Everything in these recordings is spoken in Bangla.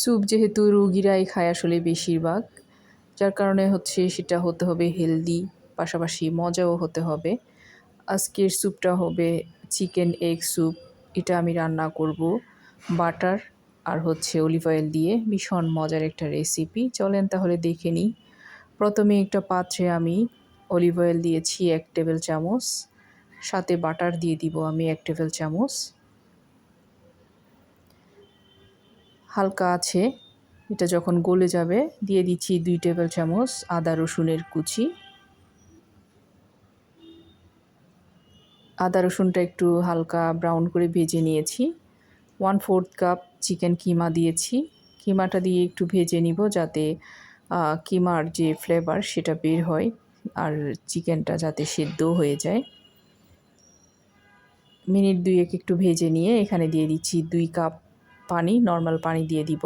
স্যুপ যেহেতু রুগীরাই খায় আসলে বেশিরভাগ, যার কারণে হচ্ছে সেটা হতে হবে হেলদি, পাশাপাশি মজাও হতে হবে। আজকের স্যুপটা হবে চিকেন এগ স্যুপ, এটা আমি রান্না করব বাটার আর হচ্ছে অলিভ অয়েল দিয়ে, ভীষণ মজার একটা রেসিপি। চলেন তাহলে দেখে নিই। প্রথমে একটা পাত্রে আমি অলিভ অয়েল দিয়েছি এক টেবিল চামচ, সাথে বাটার দিয়ে দিব আমি এক টেবিল চামচ। হালকা আছে। এটা যখন গলে যাবে, দিয়ে দিচ্ছি দুই টেবিল চামচ আদা রসুনের কুচি। আদা রসুনটা একটু হালকা ব্রাউন করে ভেজে নিয়েছি। One fourth cup chicken keema দিয়েছি। কিমাটা দিয়ে একটু ভেজে নিব যাতে কিমার যে ফ্লেভার সেটা বের হয় আর চিকেনটা যাতে সেদ্ধ হয়ে যায়। মিনিট দুয়েক একটু ভেজে নিয়ে এখানে দিয়ে দিচ্ছি দুই কাপ পানি নর্মাল পানি দিয়ে দিব।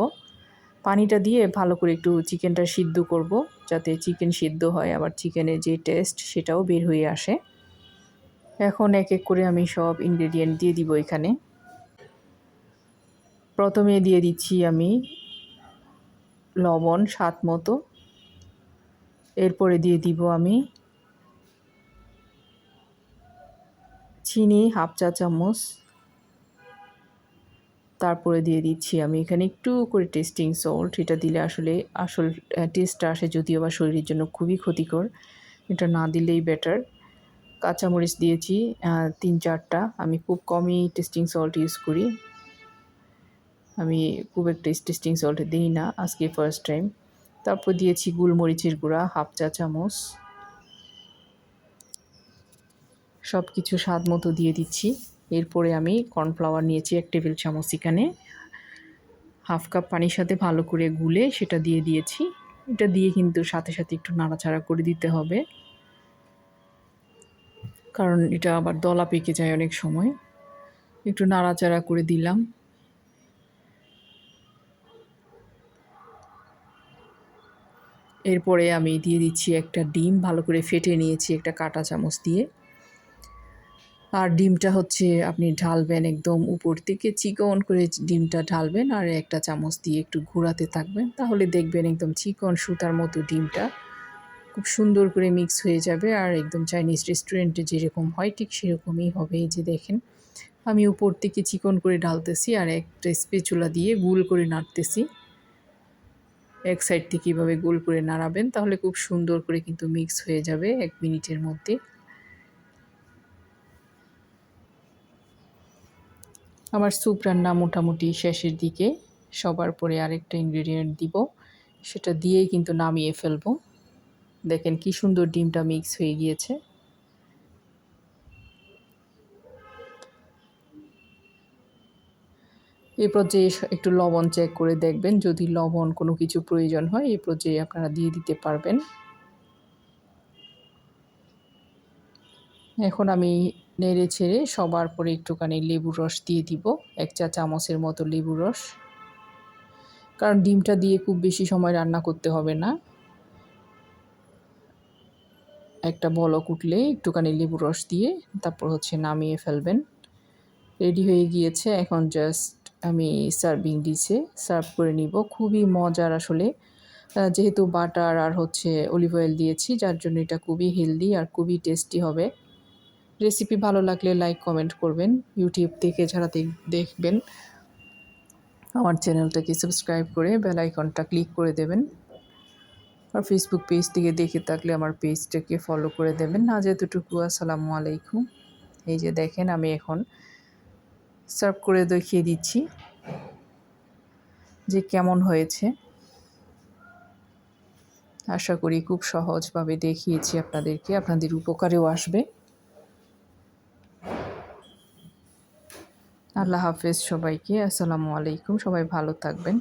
পানিটা দিয়ে ভালো করে একটু চিকেনটা সিদ্ধ করব, যাতে চিকেন সিদ্ধ হয়, আবার চিকেনের যে টেস্ট সেটাও বের হয়ে আসে। এখন এক এক করে আমি সব ইনগ্রেডিয়েন্ট দিয়ে দিব এখানে। প্রথমে দিয়ে দিচ্ছি আমি লবণ স্বাদ মতো। এরপরে দিয়ে দিব আমি চিনি হাফ চা চামচ। তারপরে দিয়ে দিচ্ছি আমি। এখানে একটু করে টেস্টিং সল্ট এটা দিলে আসলে আসল টেস্টটা আসে যদিও বা শরীরের জন্য খুবই ক্ষতিকর। এটা না দিলেই বেটার কাঁচামরিচ দিয়েছি তিন চারটা। আমি খুব কমই টেস্টিং সল্ট ইউজ করি। আমি খুব একটা টেস্টিং সল্ট দিই না আজকে ফার্স্ট টাইম তারপর দিয়েছি গুলমরিচের গুঁড়া, হাফ চা চামচ। সব কিছু স্বাদ মতো দিয়ে দিচ্ছি। এরপরে আমি কর্নফ্লাওয়ার নিয়েছি এক টেবিল চামচ এখানে। হাফ কাপ পানির সাথে ভালো করে গুলে সেটা দিয়ে দিয়েছি। এটা দিয়ে কিন্তু সাথে সাথে একটু নাড়াচাড়া করে দিতে হবে। কারণ এটা আবার দলা পেকে যায় অনেক সময়। একটু নাড়াচাড়া করে দিলাম। এরপরে আমি দিয়ে দিচ্ছি একটা ডিম, ভালো করে ফেটে নিয়েছি একটা কাটা চামচ দিয়ে। আর ডিমটা হচ্ছে আপনি ঢালবেন একদম উপর থেকে চিকন করে ডিমটা ঢালবেন আর একটা চামচ দিয়ে একটু ঘোরাতে থাকবেন। তাহলে দেখবেন একদম চিকন সুতার মতো ডিমটা খুব সুন্দর করে মিক্স হয়ে যাবে আর একদম চাইনিজ রেস্টুরেন্টে যেরকম হয় ঠিক সেরকমই হবে। এই যে দেখেন, আমি উপর থেকে চিকন করে ঢালতেছি আর একটা স্পেচুলা দিয়ে গুল করে নাড়তেছি। এক সাইড থেকে কীভাবে গোল করে নাড়াবেন, তাহলে খুব সুন্দর করে কিন্তু মিক্স হয়ে যাবে এক মিনিটের মধ্যে। আমার স্যুপ রান্না মোটামুটি শেষের দিকে সবার পরে আরেকটা ইনগ্রেডিয়েন্ট দিব। সেটা দিয়েই কিন্তু নামিয়ে ফেলব। দেখেন কি সুন্দর ডিমটা মিক্স হয়ে গিয়েছে। এই পর্যায়ে একটু লবণ চেক করে দেখবেন। যদি লবণ কোনো কিছু প্রয়োজন হয়, এই পর্যায়ে আপনারা দিয়ে দিতে পারবেন। এখন আমি নেড়ে ছেড়ে সবার পরে একটুখানি লেবুর রস দিয়ে দিব, এক চা চামচের মতো লেবুর রস। কারণ ডিমটা দিয়ে খুব বেশি সময় রান্না করতে হবে না। একটা বলক উঠলে একটুখানি লেবুর রস দিয়ে তারপর হচ্ছে নামিয়ে ফেলবেন। রেডি হয়ে গিয়েছে, এখন জাস্ট আমি সার্ভিং ডিশে সার্ভ করে নিব। খুবই মজার আসলে। যেহেতু বাটার আর হচ্ছে অলিভ অয়েল দিয়েছি, যার জন্য এটা খুবই হেলদি আর খুবই টেস্টি হবে। রেসিপি ভালো লাগলে লাইক কমেন্ট করবেন। ইউটিউব থেকে যারা দেখবেন, আমার চ্যানেলটাকে সাবস্ক্রাইব করে বেল আইকনটা ক্লিক করে দেবেন। আর ফেসবুক পেজ থেকে দেখে থাকলে আমার পেজটাকে ফলো করে দেবেন। আজ এতটুকু, আসসালামু আলাইকুম। এই যে দেখেন, আমি এখন সার্ভ করে দেখিয়ে দিচ্ছি যে কেমন হয়েছে। আশা করি খুব সহজভাবে দেখিয়েছি আপনাদেরকে। আপনাদের উপকারেও আসবে। আল্লাহ হাফেজ সবাইকে। আসসালামু আলাইকুম। সবাই ভালো থাকবেন।